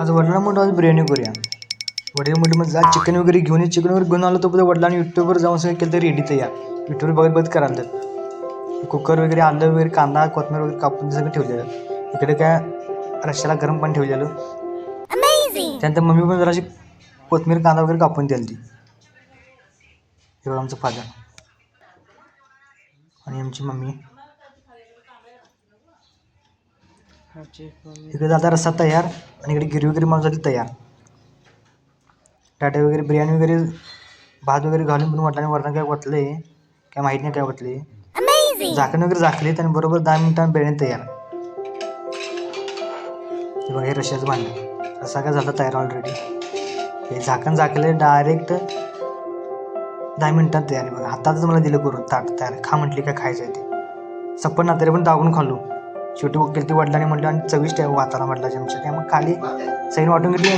आज वडिलांना म्हणतो आज बिर्याणी करूया. वडील म्हटलं मग जा चिकन वगैरे घेऊन ये. चिकन वगैरे घेऊन आलो तो वडिलांनी युट्यूबवर जाऊन सगळं केलं तर रेडी तर या. युट्यूबवर बघत बघत करायला तर कुकर वगैरे आलं वगैरे कांदा कोथमीर वगैरे कापून सगळं ठेवलेलं. इकडे काय रश्याला गरम पाणी ठेवलेलं. त्यानंतर मम्मी पण जराशी कोथमीर कांदा वगैरे कापून द्याल ती बघा आमचं फादर. आणि आमची मम्मी. इकडे आता रस्सा तयार आणि इकडे गिरवी वगैरे मला झाली तयार. टाटे वगैरे बिर्याणी वगैरे भात वगैरे घालून पण वाटलं वरण काय वाटले काय माहीत नाही काय वाटले झाकण वगैरे झाकले आणि बरोबर दहा मिनिटांनी बिर्याणी तयार. हे बघा हे रश्याचं भांडं. रस्सा काय झाला तयार ऑलरेडी हे झाकण झाकले डायरेक्ट दहा मिनिटात तयार आहे बघा. हातातच मला दिलं करून ताट तयार खा म्हटली काय खायचं आहे ते. सप्पन ना तरी पण दाबून खाल्लो. शेवटी केली ती वडिलांनी म्हटलं आणि चविष्ट आहे वाताला म्हटलं आमच्या त्यामुळे खाली सैन वाटून घेतली